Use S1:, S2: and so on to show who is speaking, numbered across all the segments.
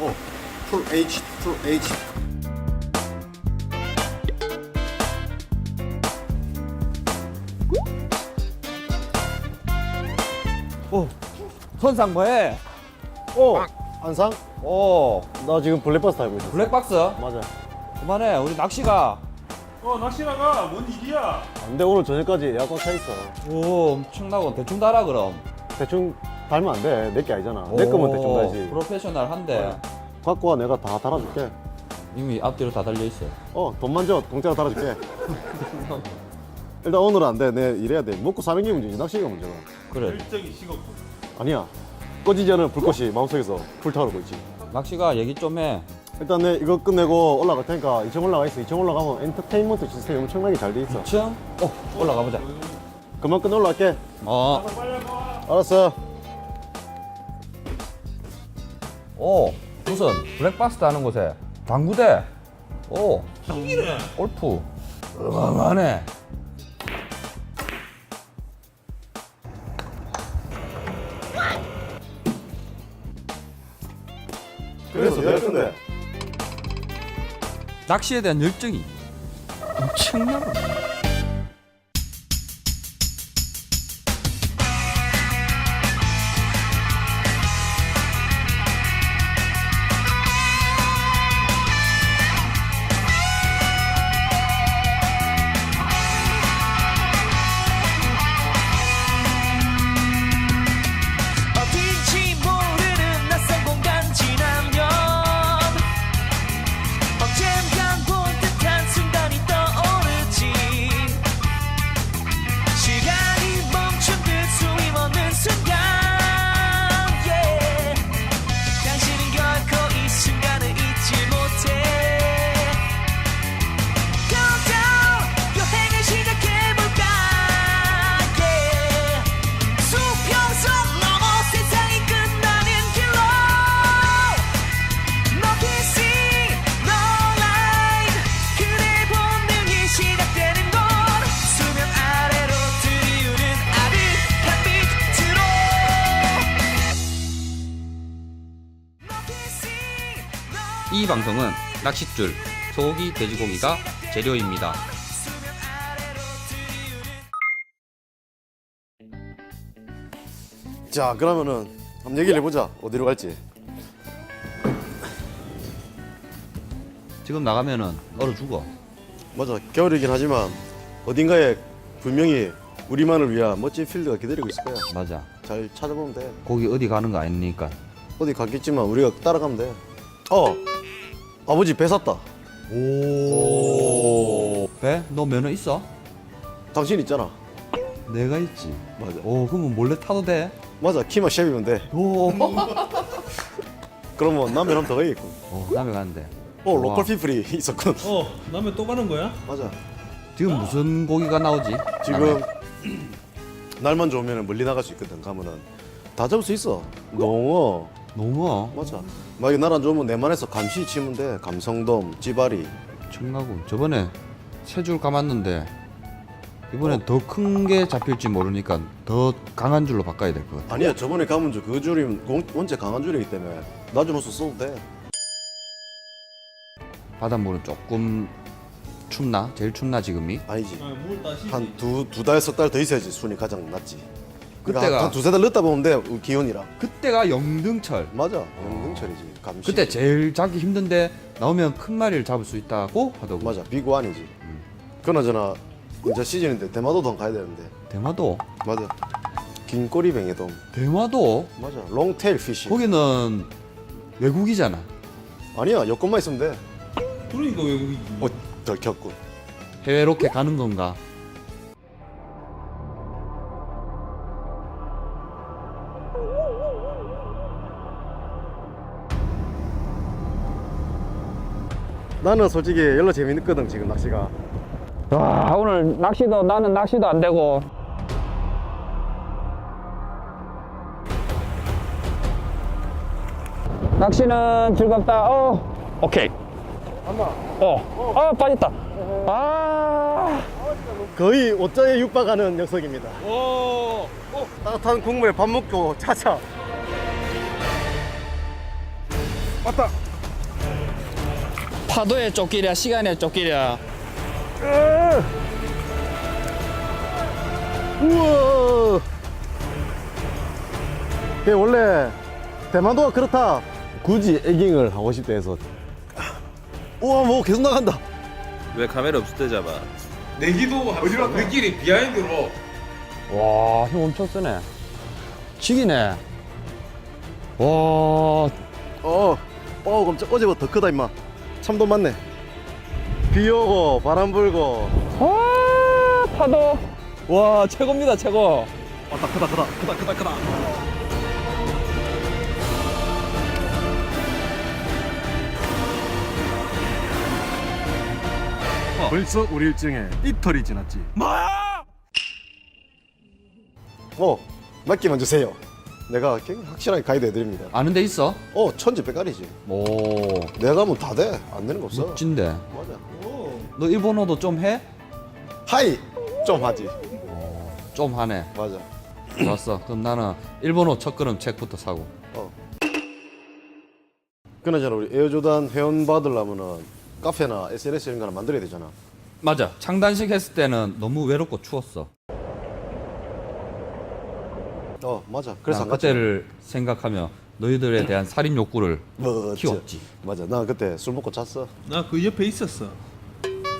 S1: 어, 풀 H, 풀 H.
S2: 오, 선상 뭐해?
S1: 어, 안상?
S2: 오,
S1: 나 지금 블랙버스 타고 있어.
S2: 블랙박스?
S1: 맞아.
S2: 그만해. 우리 낚시가.
S3: 어 낚시 나가 뭔 일이야?
S1: 근데 오늘 저녁까지 예약 꽉 차 있어.
S2: 오, 엄청나고 대충 달아 그럼.
S1: 대충 달면 안 돼. 내 게 아니잖아. 내 거면 대충 달지.
S2: 프로페셔널한데
S1: 갖고 와 내가 다 달아줄게.
S2: 이미 앞뒤로 다 달려 있어.
S1: 어, 돈만 줘. 공짜로 달아줄게. 일단 오늘은 안 돼. 내 일해야 돼. 먹고 사는 게 문제지. 낚시가 문제가.
S2: 그래.
S3: 일정이 식었고.
S1: 아니야. 꺼지지 않은 불꽃이 마음속에서 불타오르고 있지.
S2: 낚시가 얘기 좀 해.
S1: 일단 내 이거 끝내고 올라갈 테니까 2층 올라가 있어. 2층 올라가면 엔터테인먼트 시스템이 엄청나게 잘 돼 있어.
S2: 2층? 어, 올라가 보자.
S1: 그만 끝내 올라갈게.
S2: 어,
S1: 알았어.
S2: 오, 무슨 블랙박스 하는 곳에 당구대. 오,
S3: 형이네.
S2: 골프. 어마어마하네.
S1: 그래서 내가 끝내.
S2: 낚시에 대한 열정이 엄청나 방송은 낚싯줄, 소고기, 돼지고기가 재료입니다.
S1: 자, 그러면은 한번 얘기를 해보자. 어디로 갈지.
S2: 지금 나가면은 얼어 죽어.
S1: 맞아. 겨울이긴 하지만 어딘가에 분명히 우리만을 위한 멋진 필드가 기다리고 있을 거야.
S2: 맞아.
S1: 잘 찾아보면 돼.
S2: 거기 어디 가는 거 아니니까.
S1: 어디 갔겠지만 우리가 따라가면 돼. 어, 아버지 배 샀다.
S2: 오. 배? 너 면허 있어?
S1: 당신 있잖아.
S2: 내가 있지.
S1: 맞아.
S2: 오, 그러면 몰래 타도 돼?
S1: 맞아. 키만 쉐이면 돼.
S2: 오.
S1: 그러면 남면 한번 더 가야겠고.
S2: 오, 남해 가는데.
S1: 어. 로컬 피플이 있었군.
S3: 어 남의 또 가는 거야?
S1: 맞아.
S2: 지금 무슨 고기가 나오지?
S1: 지금 날만 좋으면 멀리 나갈 수 있거든. 가면은 다 잡을 수 있어. 농어.
S2: 농어.
S1: 맞아. 만약에 날안 좋으면 내만해서 감시 치면 돼. 감성돔, 찌바리.
S2: 청나고. 저번에 세 줄 감았는데 이번엔 더 큰 게 잡힐지 모르니까 더 강한 줄로 바꿔야 될 것 같아.
S1: 아니야 저번에 가면 그 줄이 공- 원체 강한 줄이기 때문에 낮은 써도 돼.
S2: 바닷물은 조금 춥나? 제일 춥나 지금이?
S1: 아니지.
S3: 어, 물 다시.
S1: 한두 두 달 석 달 더 있어야지 순이 가장 낫지. 그러니까
S2: 그때가-
S1: 한 두세 달 늦다 우리 기온이랑.
S2: 그때가 영등철.
S1: 맞아. 영등철이지. 감시.
S2: 그때 제일 잡기 힘든데 나오면 큰 마리를 잡을 수 있다고 하더고.
S1: 맞아. 비구안이지. 그나저나 이제 시즌인데 대마도도 가야 되는데.
S2: 대마도.
S1: 맞아. 긴 꼬리 뱅에돔.
S2: 대마도.
S1: 맞아. 롱테일 피시.
S2: 거기는 외국이잖아.
S1: 아니야 여권만 있으면 돼.
S3: 그러니까 왜 여기?
S1: 어, 덜 켰군.
S2: 해외 로켓 가는 건가?
S1: 나는 솔직히 열로 재밌거든 지금 낚시가.
S2: 와 오늘 낚시도 나는 낚시도 안 되고 낚시는 즐겁다 어 오케이 어, 아 빠졌다 아
S1: 거의 5자에 육박하는 녀석입니다.
S3: 오.
S1: 따뜻한 국물에 밥 먹고 차차.
S4: 파도에 쫓기랴 시간에 쫓기랴
S1: 우와. 그 원래 대만도가 그렇다. 굳이 에깅을 하고 싶다 해서. 우와 뭐 계속 나간다.
S5: 왜 카메라 없을 때 잡아?
S3: 내기도 어디로 우리끼리 비하인드로
S4: 와, 힘 엄청 쓰네. 죽이네. 와,
S1: 어. 어 깜짝 어제보다 더 크다 임마. 참도 많네. 비 오고 바람 불고.
S4: 와, 파도. 와, 최고입니다, 최고.
S1: 왔다 크다 크다 크다 크다 크다. 벌써 우리 일정에 이틀이 지났지. 뭐야? 어, 맡기만 주세요. 내가 굉장히 확실하게 가이드 해드립니다.
S2: 아는 데 있어?
S1: 어, 천지 백깔이지.
S2: 오
S1: 내가 하면 다 돼. 안 되는 거 없어.
S2: 멋진데
S1: 맞아.
S2: 너 일본어도 좀 해?
S1: 하이 좀 하지.
S2: 좀 하네
S1: 맞아.
S2: 좋았어 그럼 나는 일본어 첫 걸음 책부터 사고
S1: 어. 그나저나 우리 에어조단 회원 받으려면은 카페나 SNS 이런 거 하나 만들어야 되잖아.
S2: 맞아 창단식 했을 때는 너무 외롭고 추웠어
S1: 어, 맞아. 그래서
S2: 난
S1: 안 갔지.
S2: 그때를 생각하며 너희들에 대한 살인 욕구를
S1: 뭐,
S2: 키웠지
S1: 맞아. 나 그때 술 먹고 잤어.
S3: 나 그 옆에 있었어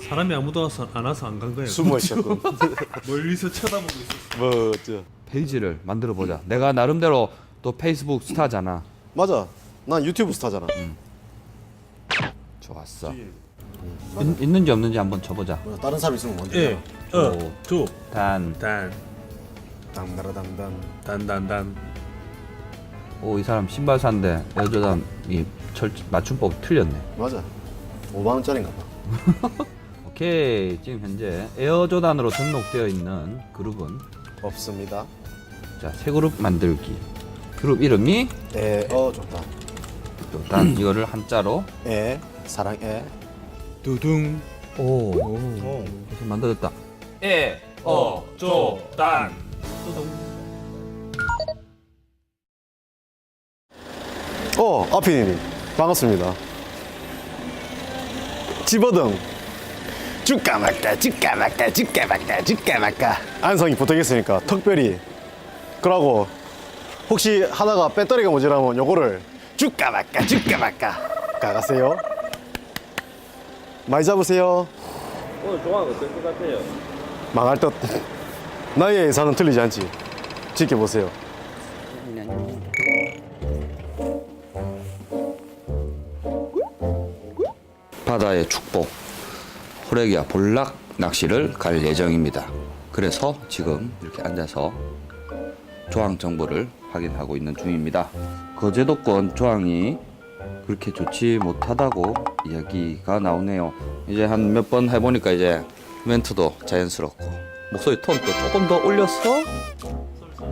S3: 사람이 아무도 와서 안 와서 안 간 거야
S1: 숨어 있었고.
S3: 멀리서 쳐다보고 있었어
S1: 뭐, 저.
S2: 페이지를 만들어 보자 내가 나름대로 또 페이스북 스타잖아
S1: 맞아. 난 유튜브 스타잖아.
S2: 좋았어 있, 있는지 없는지 한번 쳐보자
S1: 뭐, 다른 사람 있으면 먼저.
S3: 예.
S2: 오.
S3: 어. 두.
S2: 단
S3: 단.
S1: 당다라당당.
S3: 단단단.
S2: 오 이 사람 신발 산데 여조단 이 절, 맞춤법 틀렸네
S1: 맞아. 5만 원짜리인가 봐.
S2: 오케이 지금 현재 에어조단으로 등록되어 있는 그룹은
S1: 없습니다.
S2: 자 새 그룹 만들기 그룹 이름이
S1: 에, 어, 좋다.
S2: 조단 이거를 한자로
S1: 에, 사랑 에.
S3: 두둥.
S2: 오
S1: 어.
S2: 그래서 만들었다
S3: 에. 어. 조. 단.
S1: 어, 아피님 반갑습니다. 집어등. 죽까 말까, 죽까 말까, 죽까 말까, 죽까 말까. 안성이 부탁했으니까 특별히. 그러고 혹시 하다가 배터리가 모자라면 요거를 죽까 말까, 죽까 말까. 가가세요. 많이 잡으세요.
S5: 오늘 조항 어떨 것 같아요?
S1: 망할 듯. 나의 예산은 틀리지 않지. 지켜보세요.
S2: 바다의 축복 호래기와 볼락 낚시를 갈 예정입니다. 그래서 지금 이렇게 앉아서 조항 정보를 확인하고 있는 중입니다. 거제도권 조항이 그렇게 좋지 못하다고 이야기가 나오네요. 이제 한 몇 번 해보니까 이제 멘트도 자연스럽고 목소리 톤도 조금 더 올려서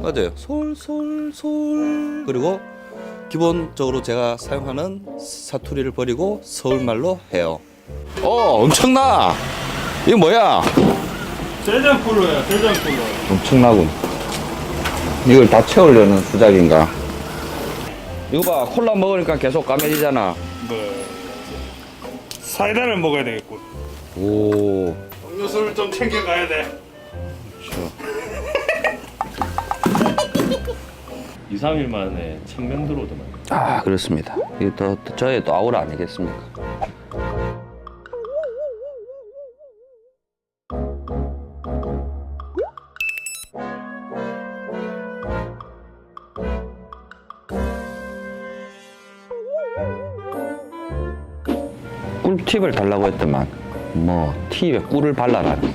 S2: 맞아요. 솔솔솔 그리고 기본적으로 제가 사용하는 사투리를 버리고 서울말로 해요. 어, 엄청나! 이거 뭐야?
S3: 대장불로야 대장불로.
S2: 엄청나군. 이걸 다 채우려는 수작인가? 이거 봐, 콜라 먹으니까 계속 까매지잖아.
S3: 네. 사이다를 먹어야 되겠군.
S2: 오,
S3: 음료수를 좀 챙겨가야 돼.
S6: 2, 3일 만에 천명 들어오더만.
S2: 아, 그렇습니다. 이게 또, 또 저의 또 아우라 아니겠습니까? 꿀팁을 달라고 했더만 뭐 팁에 꿀을 발라라는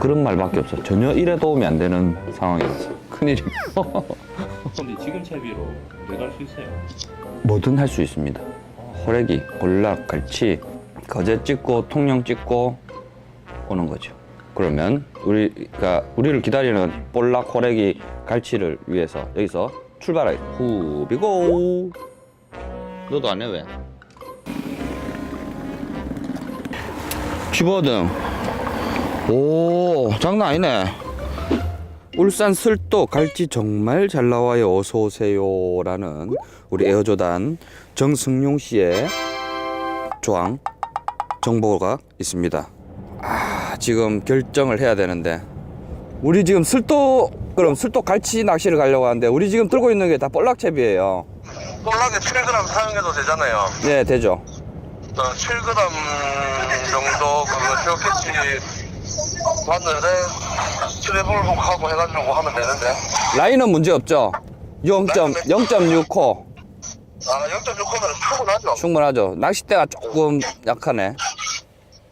S2: 그런 말밖에 없어 전혀 일에 도움이 안 되는 상황이라서 큰일이
S6: 근데 지금 채비로 내가 할 수 있어요.
S2: 뭐든 할 수 있습니다. 호래기, 볼락, 갈치, 거제 찍고 통영 찍고 오는 거죠. 그러면 우리가 우리를 기다리는 볼락, 호래기, 갈치를 위해서 여기서 출발하기 후비고 너도 안 해 왜? 집어등 오 장난 아니네 울산 슬도 갈치 정말 잘 나와요. 어서 오세요 라는 우리 에어조단 정승용 씨의 조항 정보가 있습니다. 아, 지금 결정을 해야 되는데 우리 지금 슬도 그럼 슬도 갈치 낚시를 가려고 하는데 우리 지금 들고 있는 게 다 볼락채비예요.
S7: 볼락에 7g 사용해도 되잖아요.
S2: 네, 되죠.
S7: 어, 7g 정도 그거 새우캐치 봤는데 트래블북하고 해가지고 하면 되는데
S2: 라인은 문제 없죠. 0. 0.6호
S7: 아 0.6호면 충분하죠.
S2: 충분하죠. 낚싯대가 조금 약하네.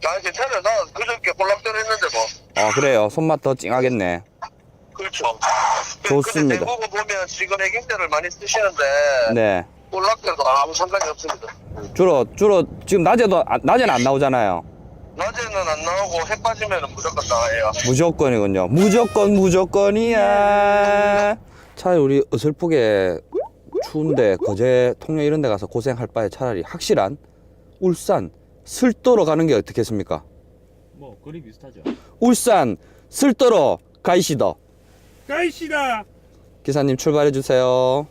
S7: 나 괜찮아요. 나 그저께 볼락대로 했는데
S2: 뭐어 그래요. 손맛 더 찡하겠네.
S7: 그렇죠.
S2: 좋습니다.
S7: 대부분 보면 지금 애깅대를 많이 쓰시는데
S2: 네.
S7: 볼락대도 아무 상관이 없습니다.
S2: 주로 주로 지금 낮에도 아- 낮에는 안 나오잖아요.
S7: 낮에는 안 나오고 해 빠지면 무조건 나와요.
S2: 무조건이군요. 무조건 무조건이야. 차라리 우리 어설프게 추운데 거제 통영 이런 데 가서 고생할 바에 차라리 확실한 울산 슬도로 가는 게 어떻겠습니까?
S6: 뭐 거리 비슷하죠.
S2: 울산 슬도로 가이시더.
S6: 가이시다.
S2: 기사님 출발해 주세요.
S6: 어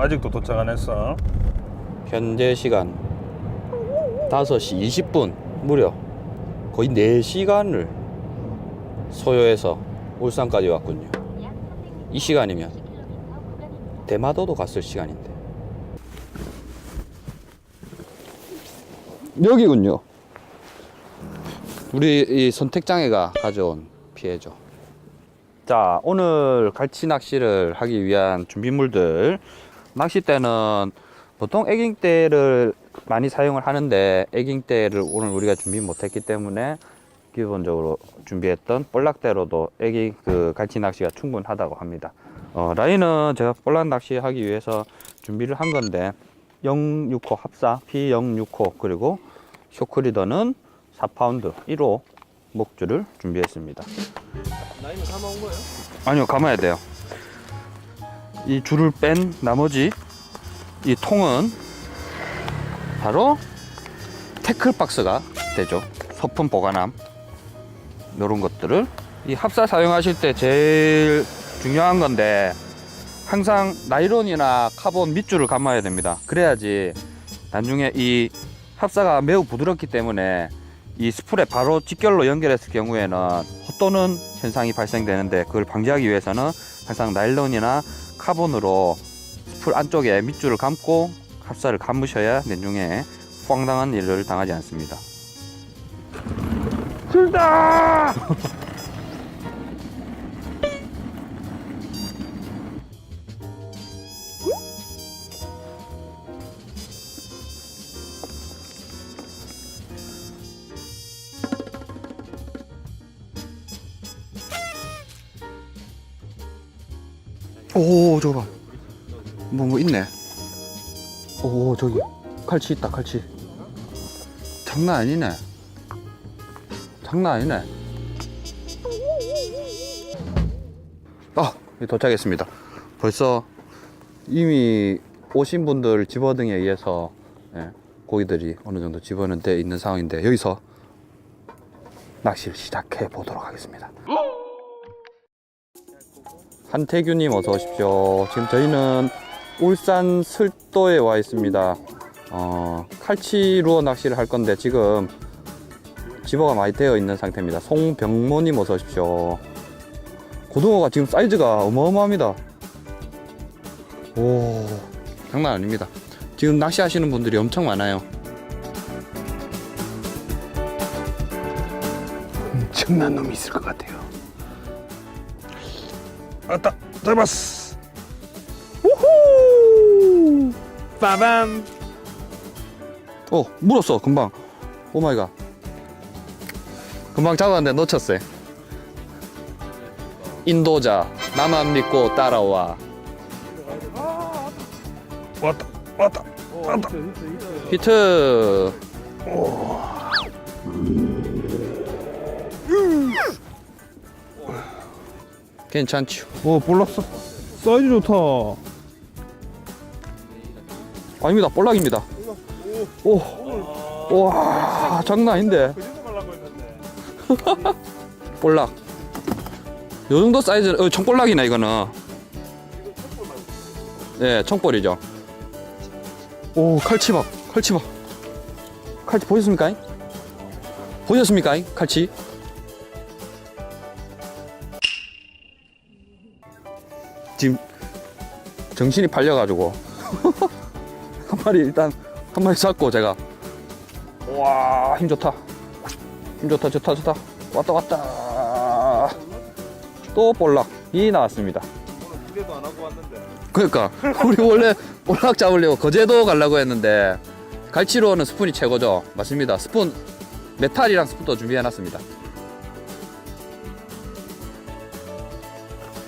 S6: 아직도 도착 안 했어.
S2: 현재 시간 5시 20분 무려 거의 4시간을 소요해서 울산까지 왔군요. 이 시간이면 대마도도 갔을 시간인데. 여기군요. 우리 이 선택장애가 가져온 피해죠. 자, 오늘 갈치 낚시를 하기 위한 준비물들. 낚싯대는 보통 애깅대를 많이 사용을 하는데 애깅대를 오늘 우리가 준비 못했기 때문에 기본적으로 준비했던 볼락대로도 애기 그 갈치 낚시가 충분하다고 합니다. 어, 라인은 제가 볼락 낚시 하기 위해서 준비를 한 건데 065 합사 P065 그리고 쇼크리더는 4파운드 1호 목줄을 준비했습니다.
S3: 라인은 감아온 거예요?
S2: 아니요 감아야 돼요 이 줄을 뺀 나머지 이 통은 바로 태클 박스가 되죠. 소품 보관함. 이런 것들을 이 합사 사용하실 때 제일 중요한 건데 항상 나이론이나 카본 밑줄을 감아야 됩니다. 그래야지 나중에 이 합사가 매우 부드럽기 때문에 이 스풀에 바로 직결로 연결했을 경우에는 헛도는 현상이 발생되는데 그걸 방지하기 위해서는 항상 나일론이나 카본으로 스풀 안쪽에 밑줄을 감고 합사를 감으셔야 내중에 황당한 일을 당하지 않습니다. 줄다! 오 저거 봐. 뭐, 뭐 있네. 오 저기 칼치 있다 칼치. 장난 아니네. 장난 아니네. 아 도착했습니다. 벌써 이미 오신 분들 집어등에 의해서 예, 고기들이 어느 정도 집어는 돼 있는 상황인데 여기서 낚시를 시작해 보도록 하겠습니다. 한태규님 어서 오십시오. 지금 저희는 울산 슬도에 와 있습니다. 어, 칼치 루어 낚시를 할 건데 지금 집어가 많이 되어 있는 상태입니다. 송병모님 어서 오십시오. 고등어가 지금 사이즈가 어마어마합니다. 오, 장난 아닙니다. 지금 낚시하시는 분들이 엄청 많아요.
S1: 엄청난 놈이 있을 것 같아요.
S6: 잡았어.
S3: 빠밤.
S2: 어 물었어 금방. 오 마이 갓. 금방 잡았는데 놓쳤어요. 인도자 나만 믿고 따라와. 왔다 왔다 왔다. 히트 괜찮죠.
S3: 오 볼락사 사이즈 좋다.
S2: 아닙니다 볼락입니다. 오 와 장난 아닌데. 볼락. 요 정도 사이즈 어, 청볼락이네 이거는. 네 청볼이죠. 오 칼치박 칼치박 칼치 보셨습니까? 보셨습니까? 칼치 정신이 팔려가지고. 한 마리 일단 한 마리 잡고 제가. 와 힘 좋다. 힘 좋다 좋다 좋다. 왔다 왔다. 또 볼락이 나왔습니다.
S6: 기대도 안 하고 왔는데.
S2: 그러니까 우리 원래 볼락 잡으려고 거제도 가려고 했는데 갈치로는 스푼이 최고죠. 맞습니다. 스푼 메탈이랑 스푼도 준비해놨습니다.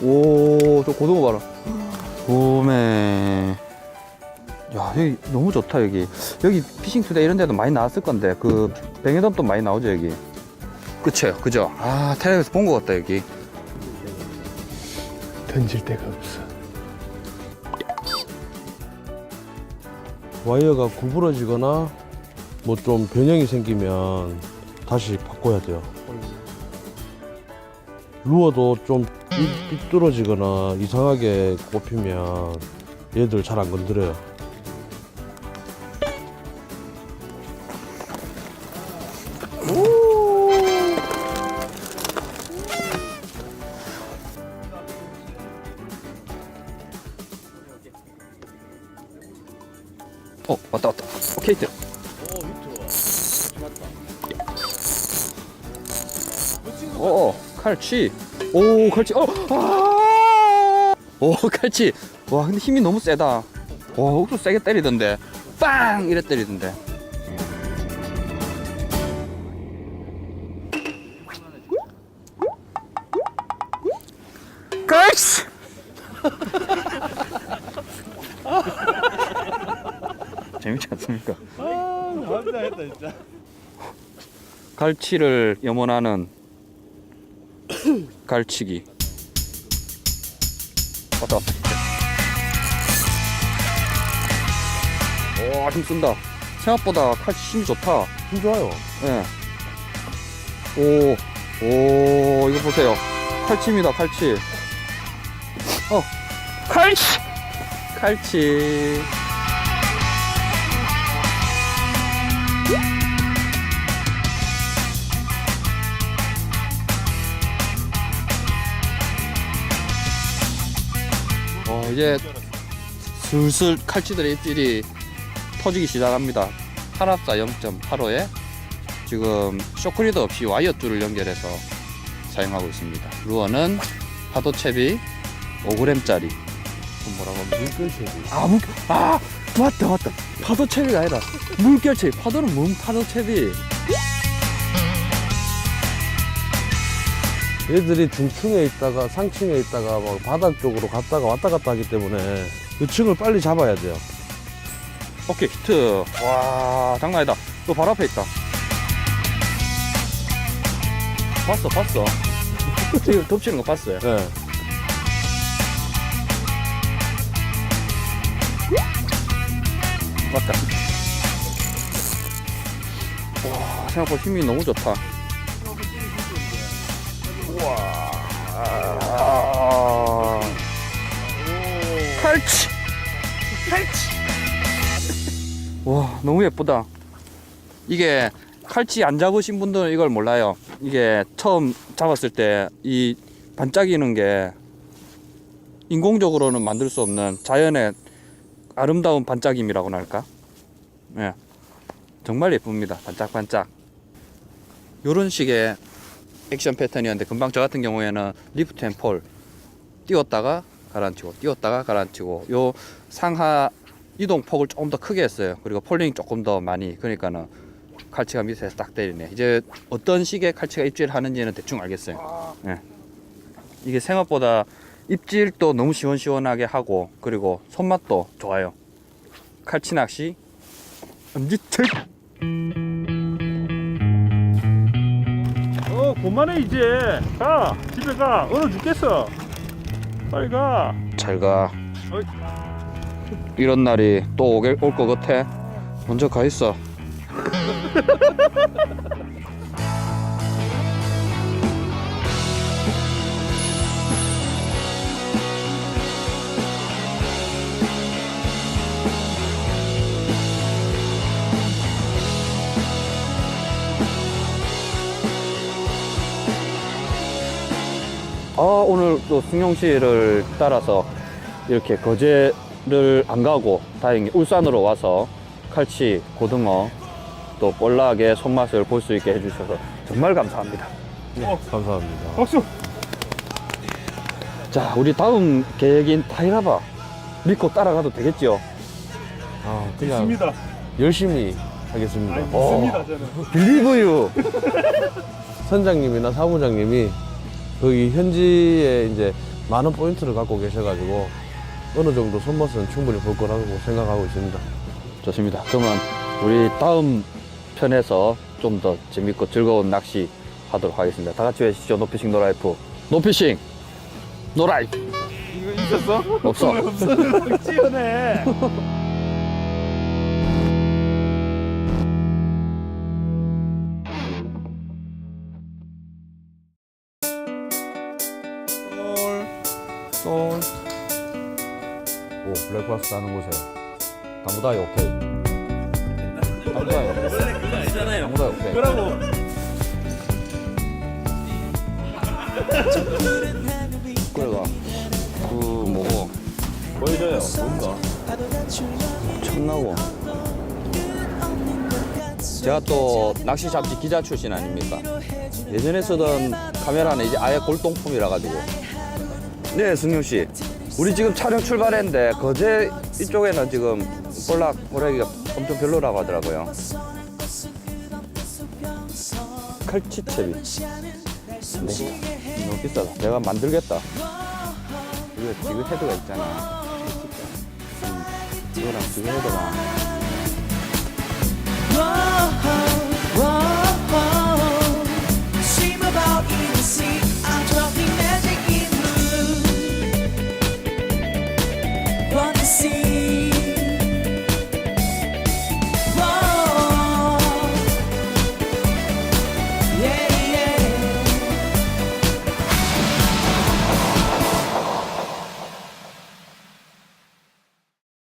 S2: 오 저 고등어 봐라 오메 야 여기 너무 좋다 여기. 여기 피싱 투데이 이런 데도 많이 나왔을 건데 그 뱅에돔도 많이 나오죠 여기? 그쵸 그죠. 아 텔레비에서 본 것 같다 여기.
S4: 던질 데가 없어. 와이어가 구부러지거나 뭐 좀 변형이 생기면 다시 바꿔야 돼요. 루어도 좀 삐- 삐뚤어지거나 이상하게 꼽히면 얘들 잘 안 건드려요.
S2: 어 왔다 왔다. 오케이 트. 오 칼치 오 칼치. 어오 칼치. 와 근데 힘이 너무 세다. 와 옥수 세게 때리던데. 빵! 이래 때리던데. 칼치 재밌지 않습니까? 갈치를 염원하는 갈치기 왔다 왔다 오 힘 쓴다 생각보다 칼치 힘이 좋다
S4: 힘 좋아요.
S2: 예. 오, 오, 이거 보세요. 칼치입니다, 칼치. 어, 칼치! 칼치. 어, 이제 슬슬 칼치들의 입질이 터지기 시작합니다. 탄압사 0.85에 지금 쇼크리더 없이 와이어 줄을 연결해서 사용하고 있습니다. 루어는 파도 채비 5g짜리. 뭐라고 하면
S4: 물결체지.
S2: 아, 물, 아, 맞다, 맞다. 파도 채비가 아니라 물결 채비. 파도는 뭔 파도 채비?
S4: 얘들이 중층에 있다가 상층에 있다가 막 바닥 쪽으로 갔다가 왔다 갔다 하기 때문에 그 층을 빨리 잡아야 돼요.
S2: 오케이, 히트. 와, 장난 아니다. 또 바로 앞에 있다. 봤어, 봤어. 지금 덮치는 거 봤어요.
S4: 네.
S2: 맞다. 와, 생각보다 힘이 너무 좋다. 우와. 칼치! 칼치! 와, 너무 예쁘다. 이게 칼치 안 잡으신 분들은 이걸 몰라요. 이게 처음 잡았을 때 이 반짝이는 게 인공적으로는 만들 수 없는 자연의 아름다운 반짝임이라고나 할까? 예. 정말 예쁩니다. 반짝반짝. 요런 식의 액션 패턴이었는데 금방 저 같은 경우에는 리프트 앤 폴 띄웠다가 가라앉히고 띄웠다가 가라앉히고 요 상하 이동 폭을 조금 더 크게 했어요. 그리고 폴링 조금 더 많이. 그러니까는 칼치가 밑에서 딱 때리네. 이제 어떤 식의 칼치가 입질을 하는지는 대충 알겠어요. 예. 이게 생각보다 입질도 너무 시원시원하게 하고 그리고 손맛도 좋아요. 칼치 낚시 엄지척.
S3: 그만해 이제 가 집에 가 얼어 죽겠어 빨리 가
S2: 잘 가. 이런 날이 또올것 같아. 먼저 가 있어. 아 오늘 또 승용 씨를 따라서 이렇게 거제를 안 가고 다행히 울산으로 와서 칼치, 고등어 또 볼락의 손맛을 볼 수 있게 해주셔서 정말 감사합니다.
S4: 감사합니다.
S3: 박수
S2: 자 우리 다음 계획인 타이라바 믿고 따라가도 되겠지요?
S4: 아, 그냥
S3: 믿습니다
S4: 열심히 하겠습니다.
S3: 아니
S2: 어.
S3: 믿습니다 저는
S2: 빌리브 유
S4: 선장님이나 사무장님이 거기 현지에 이제 많은 포인트를 갖고 계셔가지고 어느 정도 손맛은 충분히 볼 거라고 생각하고 있습니다.
S2: 좋습니다. 그러면 우리 다음 편에서 좀 더 재밌고 즐거운 낚시 하도록 하겠습니다. 다 같이 외치죠. 노피싱 노라이프. 노피싱 노라이프.
S3: 이거 있었어?
S2: 없어.
S3: 없어 찌어네
S2: 솔. 오, 블랙박스 하는 곳에 당구다이 오케이. 당구다이 오케이. 당구다이 오케이.
S3: 그러고
S2: 그래가 그 뭐고
S3: 보여줘요 뭔가
S2: 참나고. 제가 또 낚시 잡지 기자 출신 아닙니까? 예전에 쓰던 카메라는 이제 아예 골동품이라 가지고. 네, 승용 씨. 우리 지금 촬영 출발했는데 거제 이쪽에는 지금 볼락 호래기가 엄청 별로라고 하더라고요. 칼치채비. 네. 너무 비싸다. 내가 만들겠다. 이거 지그 헤드가 있잖아. 음, 이거랑 지그 헤드가.
S8: 너 see.